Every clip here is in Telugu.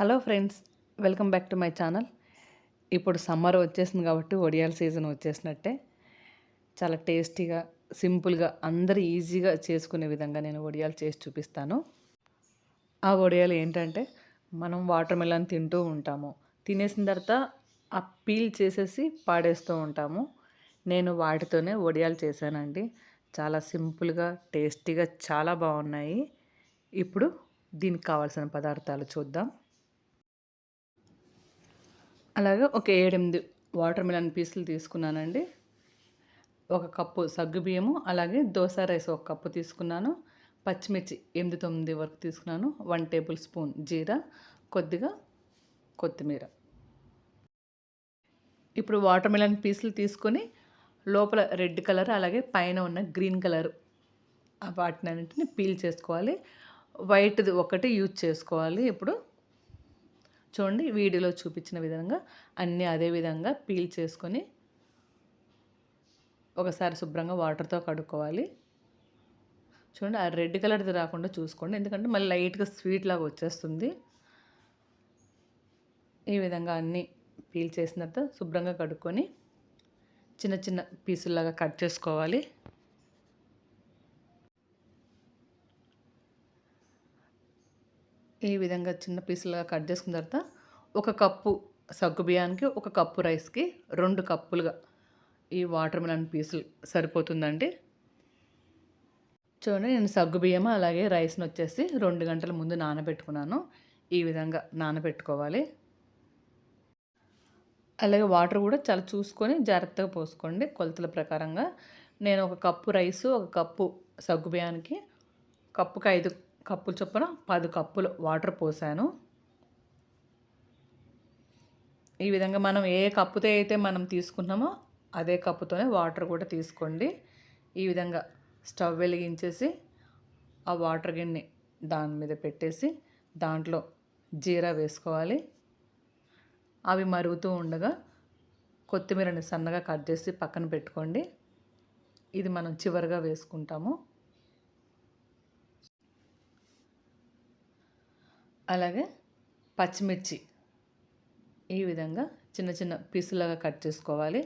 Hello friends welcome back to my channel. ఇప్పుడు సమ్మర్ వచ్చేసింది కాబట్టి వడియాల సీజన్ వచ్చేసినట్టే. చాలా టేస్టీగా సింపుల్గా అందరు ఈజీగా చేసుకునే విధంగా నేను వడియాలు చేసి చూపిస్తాను. ఆ వడియాలు ఏంటంటే మనం వాటర్ మెలన్ తింటూ ఉంటాము. తినేసిన తర్వాత ఆ పీల్ చేసేసి పాడేస్తూ ఉంటాము. నేను వాటితోనే వడియాలు చేశానండి. చాలా సింపుల్గా టేస్టీగా చాలా బాగున్నాయి. ఇప్పుడు దీనికి కావాల్సిన పదార్థాలు చూద్దాం. అలాగే ఒక ఏడెనిమిది వాటర్ మిలన్ పీసులు తీసుకున్నానండి. ఒక కప్పు సగ్గుబియ్యము అలాగే దోశ రైస్ ఒక కప్పు తీసుకున్నాను. పచ్చిమిర్చి ఎనిమిది తొమ్మిది వరకు తీసుకున్నాను. వన్ టేబుల్ స్పూన్ జీరా కొద్దిగా కొత్తిమీర. ఇప్పుడు వాటర్ మిలన్ పీసులు తీసుకొని లోపల రెడ్ కలర్ అలాగే పైన ఉన్న గ్రీన్ కలర్ వాటిని అన్నింటిని పీల్ చేసుకోవాలి. వైట్ది ఒకటి యూజ్ చేసుకోవాలి. ఇప్పుడు చూడండి వీడియోలో చూపించిన విధంగా అన్నీ అదే విధంగా పీల్ చేసుకొని ఒకసారి శుభ్రంగా వాటర్తో కడుక్కోవాలి. చూడండి ఆ రెడ్ కలర్ది రాకుండా చూసుకోండి. ఎందుకంటే మళ్ళీ లైట్గా స్వీట్ లాగా వచ్చేస్తుంది. ఈ విధంగా అన్నీ పీల్ చేసిన తర్వాత శుభ్రంగా కడుక్కొని చిన్న చిన్న పీసుల్లాగా కట్ చేసుకోవాలి. ఈ విధంగా చిన్న పీసులుగా కట్ చేసుకున్న తర్వాత ఒక కప్పు సగ్గు బియ్యానికి ఒక కప్పు రైస్కి రెండు కప్పులుగా ఈ వాటర్ మిలన్ పీసులు సరిపోతుందండి. చూడండి నేను సగ్గు బియ్యం అలాగే రైస్ని వచ్చేసి రెండు గంటల ముందు నానబెట్టుకున్నాను. ఈ విధంగా నానబెట్టుకోవాలి. అలాగే వాటర్ కూడా చాలా చూసుకొని జాగ్రత్తగా పోసుకోండి కొలతల ప్రకారంగా. నేను ఒక కప్పు రైసు ఒక కప్పు సగ్గు బియ్యానికి కప్పుకి ఐదు కప్పుల చొప్పున పది కప్పులు వాటర్ పోసాను. ఈ విధంగా మనం ఏ కప్పుతో అయితే మనం తీసుకున్నామో అదే కప్పుతోనే వాటర్ కూడా తీసుకోండి. ఈ విధంగా స్టవ్ వెలిగించేసి ఆ వాటర్ గిన్నె దాని మీద పెట్టేసి దాంట్లో జీరా వేసుకోవాలి. అవి మరుగుతూ ఉండగా కొత్తిమీరని సన్నగా కట్ చేసి పక్కన పెట్టుకోండి. ఇది మనం చివరిగా వేసుకుంటాము. అలాగే పచ్చిమిర్చి ఈ విధంగా చిన్న చిన్న పీసులాగా కట్ చేసుకోవాలి.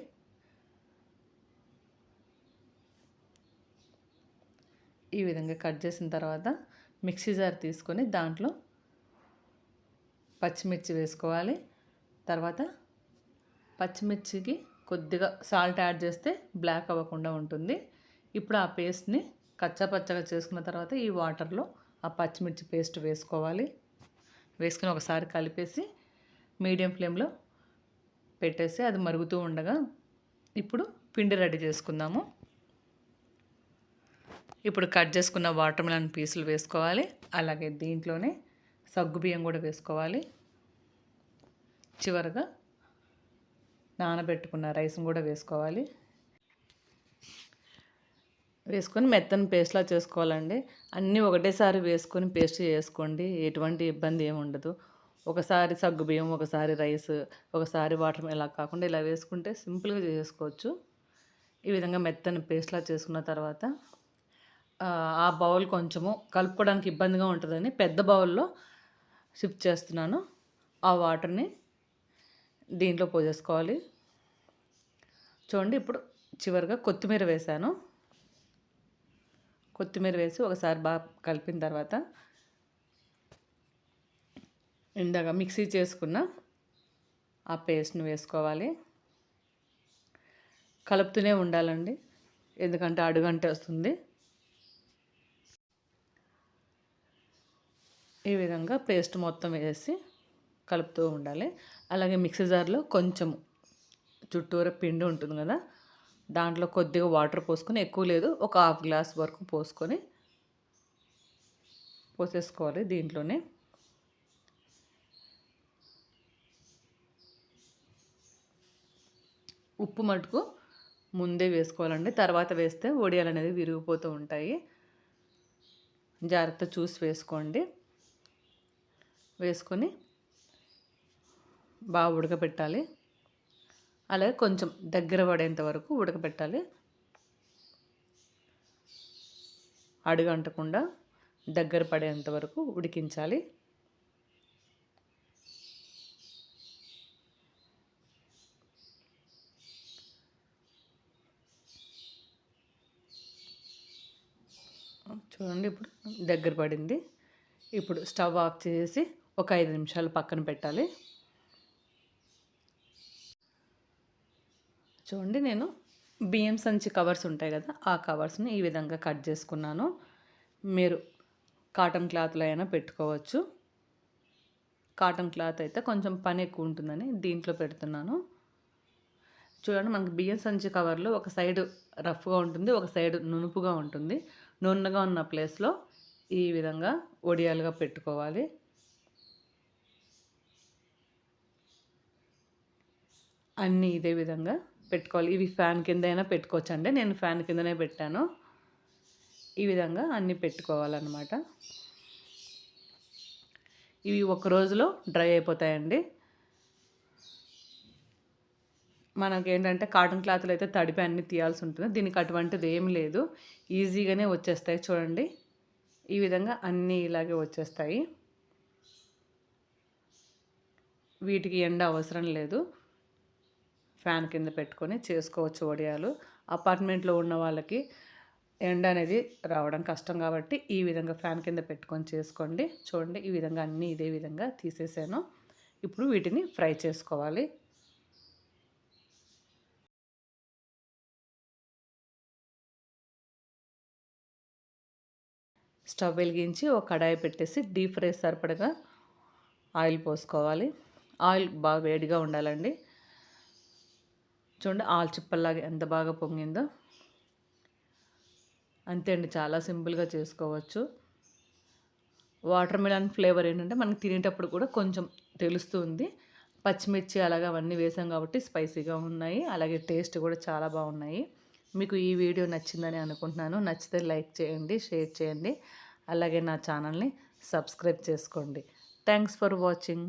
ఈ విధంగా కట్ చేసిన తర్వాత మిక్సీ జార్ తీసుకొని దాంట్లో పచ్చిమిర్చి వేసుకోవాలి. తర్వాత పచ్చిమిర్చికి కొద్దిగా సాల్ట్ యాడ్ చేస్తే బ్లాక్ అవ్వకుండా ఉంటుంది. ఇప్పుడు ఆ పేస్ట్ని కచ్చపచ్చగా చేసుకున్న తర్వాత ఈ వాటర్లో ఆ పచ్చిమిర్చి పేస్ట్ వేసుకోవాలి. వేసుకుని ఒకసారి కలిపేసి మీడియం ఫ్లేమ్లో పెట్టేసి అది మరుగుతూ ఉండగా ఇప్పుడు పిండి రెడీ చేసుకుందాము. ఇప్పుడు కట్ చేసుకున్న వాటర్ మిలన్ పీసులు వేసుకోవాలి. అలాగే దీంట్లోనే సగ్గు బియ్యం కూడా వేసుకోవాలి. చివరగా నానబెట్టుకున్న రైస్ని కూడా వేసుకోవాలి. వేసుకొని మెత్తని పేస్ట్లా చేసుకోవాలండి. అన్నీ ఒకటేసారి వేసుకొని పేస్ట్ చేసుకోండి. ఎటువంటి ఇబ్బంది ఏమి ఉండదు. ఒకసారి సగ్గు బియ్యం ఒకసారి రైస్ ఒకసారి వాటర్ ఇలా కాకుండా ఇలా వేసుకుంటే సింపుల్గా చేసుకోవచ్చు. ఈ విధంగా మెత్తని పేస్ట్లా చేసుకున్న తర్వాత ఆ బౌల్ కొంచెము కలుపుకోవడానికి ఇబ్బందిగా ఉంటుందని పెద్ద బౌల్లో షిఫ్ట్ చేస్తున్నాను. ఆ వాటర్ని దీంట్లో పోసేసుకోవాలి. చూడండి ఇప్పుడు చివరిగా కొత్తిమీర వేశాను. కొత్తిమీర వేసి ఒకసారి బాగా కలిపిన తర్వాత ఇందాక మిక్సీ చేసుకున్న ఆ పేస్ట్ని వేసుకోవాలి. కలుపుతూనే ఉండాలండి ఎందుకంటే అడుగంటే వస్తుంది. ఈ విధంగా పేస్ట్ మొత్తం వేసి కలుపుతూ ఉండాలి. అలాగే మిక్సీ జార్లో కొంచెం చుట్టూరా పిండి ఉంటుంది కదా దాంట్లో కొద్దిగా వాటర్ పోసుకొని ఎక్కువ లేదు ఒక హాఫ్ గ్లాస్ వరకు పోసుకొని పోసేసుకోవాలి దీంట్లోనే. ఉప్పు మటుకు ముందే వేసుకోవాలండి. తర్వాత వేస్తే వడియాలు అనేది విరిగిపోతూ ఉంటాయి. జాగ్రత్త చూసి వేసుకోండి. వేసుకొని బాగా ఉడకబెట్టాలి. అలాగే కొంచెం దగ్గర పడేంత వరకు ఉడకబెట్టాలి. అడుగంటకుండా దగ్గర పడేంత వరకు ఉడికించాలి. చూడండి ఇప్పుడు దగ్గర పడింది. ఇప్పుడు స్టవ్ ఆఫ్ చేసి ఒక ఐదు నిమిషాలు పక్కన పెట్టాలి. చూడండి నేను బియ్యం సంచి కవర్స్ ఉంటాయి కదా ఆ కవర్స్ని ఈ విధంగా కట్ చేసుకున్నాను. మీరు కాటన్ క్లాత్లో అయినా పెట్టుకోవచ్చు. కాటన్ క్లాత్ అయితే కొంచెం పని ఎక్కువ ఉంటుందని దీంట్లో పెడుతున్నాను. చూడండి మనకి బియ్యం సంచి కవర్లో ఒక సైడ్ రఫ్గా ఉంటుంది ఒక సైడ్ నునుపుగా ఉంటుంది. నున్నగా ఉన్న ప్లేస్లో ఈ విధంగా ఒడియాలుగా పెట్టుకోవాలి. అన్నీ ఇదే విధంగా పెట్టుకోవాలి. ఇవి ఫ్యాన్ కింద అయినా పెట్టుకోవచ్చు అండి నేను ఫ్యాన్ కిందనే పెట్టాను. ఈ విధంగా అన్నీ పెట్టుకోవాలన్నమాట. ఇవి ఒక రోజులో డ్రై అయిపోతాయండి. మనకి ఏంటంటే కాటన్ క్లాత్లు అయితే తడిపి అన్ని తీయాల్సి ఉంటుంది దీనికి అటువంటిది ఏం లేదు. ఈజీగానే వచ్చేస్తాయి చూడండి. ఈ విధంగా అన్నీ ఇలాగే వచ్చేస్తాయి. వీటికి ఎండ అవసరం లేదు. ఫ్యాన్ కింద పెట్టుకొని చేసుకోవచ్చు వడియాలు అపార్ట్మెంట్లో ఉన్న వాళ్ళకి ఎండ అనేది రావడం కష్టం కాబట్టి ఈ విధంగా ఫ్యాన్ కింద పెట్టుకొని చేసుకోండి. చూడండి ఈ విధంగా అన్నీ ఇదే విధంగా తీసేసాను. ఇప్పుడు వీటిని ఫ్రై చేసుకోవాలి. స్టవ్ వెలిగించి ఒక కడాయి పెట్టేసి డీప్ ఫ్రై సరిపడగా ఆయిల్ పోసుకోవాలి. ఆయిల్ బాగా వేడిగా ఉండాలండి. చూడండి ఆల్చిప్పల్లాగా ఎంత బాగా పొంగిందో. అంతే అండి చాలా సింపుల్గా చేసుకోవచ్చు. వాటర్ మిలన్ ఫ్లేవర్ ఏంటంటే మనకి తినేటప్పుడు కూడా కొంచెం తెలుస్తుంది పచ్చిమిర్చి అలాగే అవన్నీ వేసాం కాబట్టి స్పైసీగా ఉన్నాయి. అలాగే టేస్ట్ కూడా చాలా బాగున్నాయి. మీకు ఈ వీడియో నచ్చిందని అనుకుంటున్నాను. నచ్చితే లైక్ చేయండి షేర్ చేయండి. అలాగే నా ఛానల్ని సబ్స్క్రైబ్ చేసుకోండి. Thanks for watching.